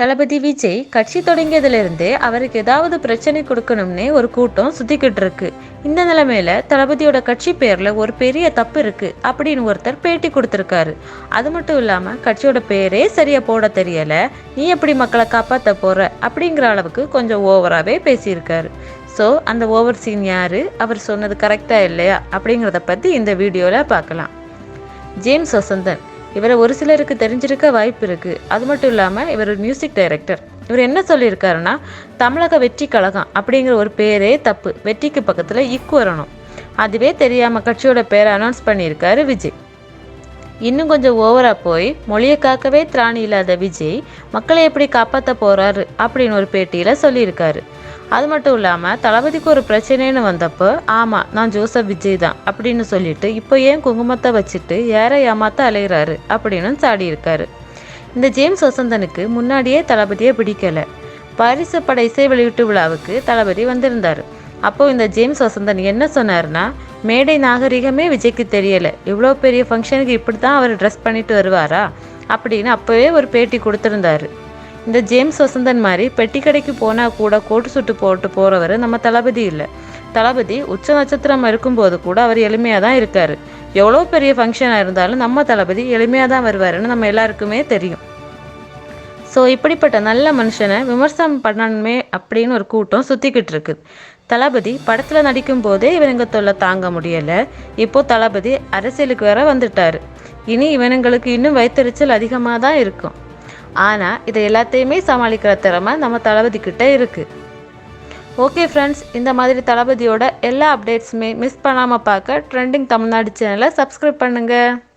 தளபதி விஜய் கட்சி தொடங்கியதிலிருந்து அவருக்கு ஏதாவது பிரச்சனை கொடுக்கணும்னே ஒரு கூட்டம் சுத்திக்கிட்டு இருக்கு. இந்த நிலைமையில தளபதியோட கட்சி பேர்ல ஒரு பெரிய தப்பு இருக்கு அப்படின்னு ஒருத்தர் பேட்டி கொடுத்திருக்காரு. அது மட்டும் இல்லாம கட்சியோட பேரே சரியா போட தெரியல. நீ எப்படி மக்களை காப்பாத்த போற? அப்படிங்கிற அளவுக்கு கொஞ்சம் ஓவராகவே பேசியிருக்காரு. ஸோ அந்த ஓவர் சீன் யாரு? அவர் சொன்னது கரெக்டா இல்லையா? அப்படிங்கிறத பத்தி இந்த வீடியோல பார்க்கலாம். ஜேம்ஸ் வசந்தன் இவரை ஒரு சிலருக்கு தெரிஞ்சிருக்க வாய்ப்பு இருக்கு. அது மட்டும் இல்லாமல் இவர் ஒரு மியூசிக் டைரக்டர் இவர் என்ன சொல்லியிருக்காருன்னா தமிழக வெற்றி கழகம் அப்படிங்கிற ஒரு பேரே தப்பு. வெற்றிக்கு பக்கத்தில் இக்கு வரணும். அதுவே தெரியாமல் கட்சியோட பேரை அனௌன்ஸ் பண்ணியிருக்காரு விஜய். இன்னும் கொஞ்சம் ஓவரா போய் மொழியை காக்கவே திராணி இல்லாத விஜய் மக்களை எப்படி காப்பாற்ற போறாரு? அப்படின்னு ஒரு பேட்டியில சொல்லியிருக்காரு. அது மட்டும் இல்லாமல் தளபதிக்கு ஒரு பிரச்சனைன்னு வந்தப்போ ஆமாம் நான் ஜோசப் விஜய் தான் அப்படின்னு சொல்லிட்டு இப்போ ஏன் குங்குமத்தை வச்சுட்டு யாரை ஏமாத்த அலைகிறாரு அப்படின்னு சாடியிருக்காரு இந்த ஜேம்ஸ் வசந்தனுக்கு முன்னாடியே தளபதியை பிடிக்கலை. பரிசு பட இசை வெளியீட்டு விழாவுக்கு தளபதி வந்திருந்தார். அப்போ இந்த ஜேம்ஸ் வசந்தன் என்ன சொன்னார்னா மேடை நாகரிகமே விஜய்க்கு தெரியலை. இவ்வளோ பெரிய ஃபங்க்ஷனுக்கு இப்படி தான் அவர் ட்ரெஸ் பண்ணிட்டு வருவாரா? அப்படின்னு அப்போவே ஒரு பேட்டி கொடுத்துருந்தாரு. இந்த ஜேம்ஸ் வசந்தன் மாதிரி பெட்டி கடைக்கு போனால் கூட கோட்டு சுட்டு போட்டு போகிறவர் நம்ம தளபதி இல்லை. தளபதி உச்ச நட்சத்திரம் இருக்கும்போது கூட அவர் எளிமையாக தான் இருக்கார். எவ்வளோ பெரிய ஃபங்க்ஷனாக இருந்தாலும் நம்ம தளபதி எளிமையாக தான் வருவாருன்னு நம்ம எல்லாருக்குமே தெரியும். ஸோ இப்படிப்பட்ட நல்ல மனுஷனை விமர்சனம் பண்ணணுமே அப்படின்னு ஒரு கூட்டம் சுற்றிக்கிட்டு இருக்குது தளபதி படத்தில் நடிக்கும் போதே இவனுங்க தொல்லை தாங்க முடியலை. இப்போ தளபதி அரசியலுக்கு வேற வந்துட்டார். இனி இவனுங்களுக்கு இன்னும் வயிற்றுச்சல் அதிகமாக தான் இருக்கும். ஆனால் இதை எல்லாத்தையுமே சமாளிக்கிற திறமை நம்ம தளபதி கிட்ட இருக்கு. ஓகே ஃப்ரெண்ட்ஸ் இந்த மாதிரி தளபதியோட எல்லா அப்டேட்ஸுமே மிஸ் பண்ணாமல் பார்க்க ட்ரெண்டிங் தமிழ்நாடு சேனலை சப்ஸ்கிரைப் பண்ணுங்கள்